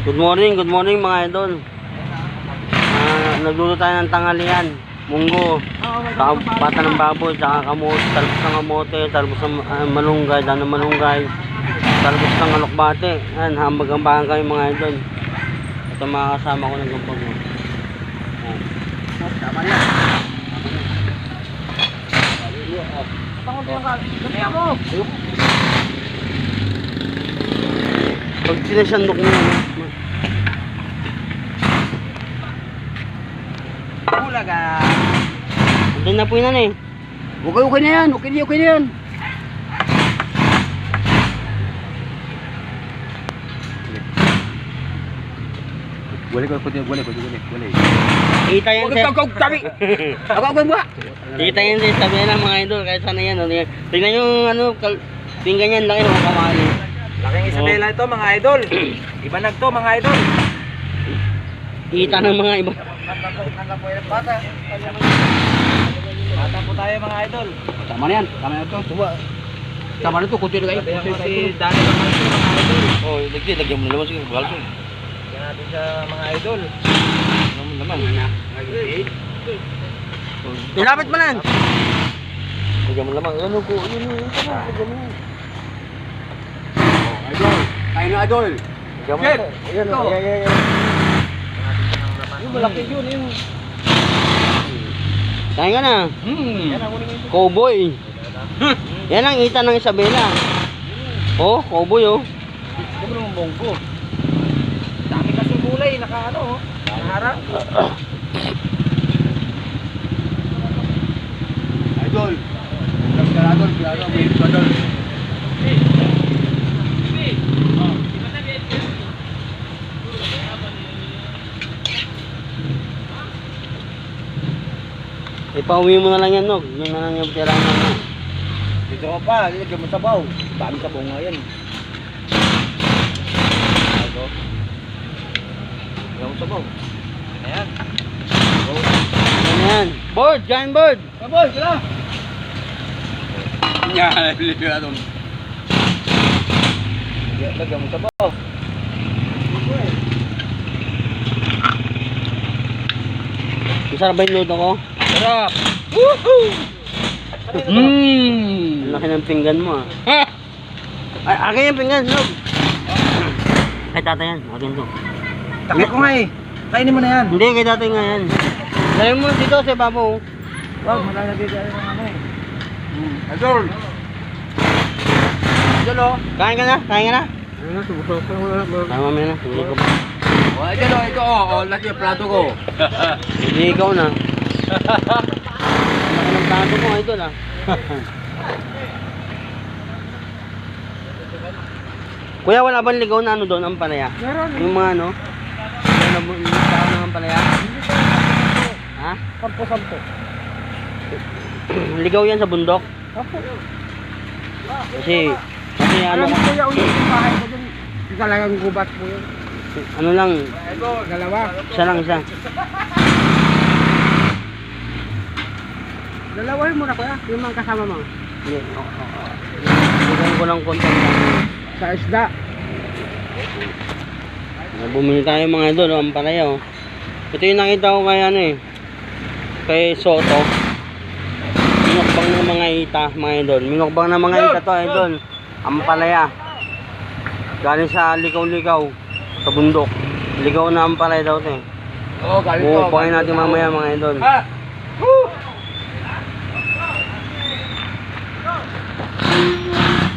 Good morning, good morning mga idol. Ah, nagluto tayo ng tanghalian. Munggo, saka pata ng baboy, saka kamote, talbos ng kamote, talbos ng ah, malunggay, dano ng malunggay, talbos ng alokbate. Yan, hambag-hambagan kami mga idol. Ito mga kasama ko ng gampag. Yan. Tama yan. Tangon din ka. Dami ako. Pag sinasandok mo yan, Bulaga. Andiyan na po yun eh. Okay, okay na yan. Okay na, okay na yan. Wala ko, wala ko, wala ko, wala ko, wala Kita yan sa... Ako, sabi. Ako, ako, ba? Kita yan sa sabi na mga idol, kahit sana yan. Ano, yan. Tingnan yung ano, kal... Tingnan yan, laki ng kamali. Laking Isabela ito, mga idol. Iba na to, mga idol. Kita ng mga iba. Bata. Bata po tayo, mga idol. Tama na yan. Tama na ito. Tuma. Tama na ito. Kunti na kayo. Sabi si Dani naman ito, mga idol. Oh, lagyan, lagyan mo na naman sige, bakal ko. Yan natin sa mga idol. Ano mo naman? Pinapit mo na yan. Lagyan mo naman. Ano ko? Ano mo? Lagyan mo. Idol. Kain na, idol. Mo. Jet! Ayan, Ito. ayan, ayan, ayan. Yung malaki yun, yung... Kain ka na. Hmm. Cowboy. Yan ang ita ng Isabela. Oh, cowboy oh. Ano naman bongko? Dami kasi gulay, naka ano, oh. Nakaharap. Idol. Idol, idol, idol. Ipauwi mo na lang yan, Nog. Yun na lang yung na na. Dito ka pa, lagyan mo sabaw. Dami sabaw nga yan. Ito. Lagyan mo sabaw. Ayan. Sabaw. Ano yan? Board! Giant board! Sabaw, sila. Yan, liliwa doon. Lagyan mo sabaw. Masarap ba yung luto ko? Sarap. Woohoo! Mmm. Ang laki ng pinggan mo ah. Ay, akin yung pinggan, Nog. Kay tata yan. Akin to. Takay ko nga eh. Kainin mo na yan. Hindi, kay tata nga yan. Sabi mo dito sa babo. Wag, malalagay tayo ng ano eh. Hmm. Idol. Idol oh. Kain ka na? Kain ka na? Ano, subusok ko na. Tama mo na. Hindi ko pa. Oh, idol oh, ito oh. Oh, laki yung plato ko. Hindi ikaw na. Ang tato mo, idol ah. Kuya, wala bang ligaw na ano doon, ang palaya? Meron. Yung mga ano? Yung tao ng ang palaya? Ha? Sampo-sampo. ligaw yan sa bundok? Sampo. Kasi, kasi ano, Alam mo kuya, ulit yung bahay ko dun. Talagang gubat po yun. ano lang, Dalawa. isa lang isa. Dalawahin mo na kuya. Yung mga kasama mo. Hindi, oo, oo, oo. Ligaw ko ng konti lang. Sa isda. Bumili tayo mga idol, oh, ang oh. Ito yung nakita ko kay ano eh. Kay Soto. Minukbang ng mga ita, mga idol. Minukbang ng mga ita to, idol. Ang palaya. Galing sa likaw-likaw. Sa bundok. Ligaw na ang palaya daw to eh. Oo, galing Bubupain natin mamaya mga idol. Ha? Thank you.